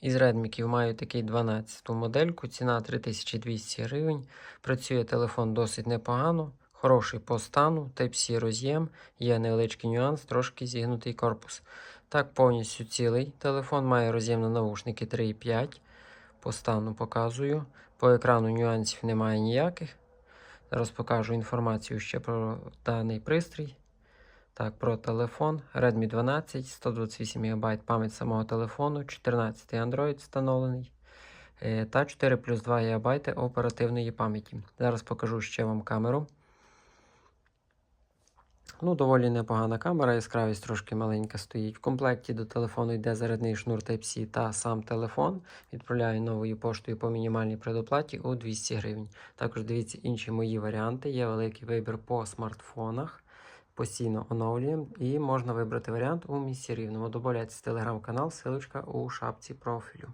Із редміків маю такий 12 модельку, ціна 3200 гривень. Працює телефон досить непогано, хороший по стану, Type-C роз'єм, є невеличкий нюанс, трошки зігнутий корпус. Так, повністю цілий телефон має роз'єм на навушники 3,5. По стану показую. По екрану нюансів немає ніяких. Зараз покажу інформацію ще про даний пристрій. Так, про телефон Redmi 12, 128 ГБ пам'ять самого телефону, 14 Android встановлений е, та 4 плюс 2 ГБ оперативної пам'яті. Зараз покажу ще вам камеру. Ну, доволі непогана камера, яскравість трошки маленька стоїть. В комплекті до телефону йде зарядний шнур Type-C та сам телефон. Відправляю новою поштою по мінімальній предоплаті у 200 гривень. Також дивіться інші мої варіанти. Є великий вибір по смартфонах. Постійно оновлюємо і можна вибрати варіант у місці рівному. Добавляйтесь телеграм-канал, силочка у шапці профілю.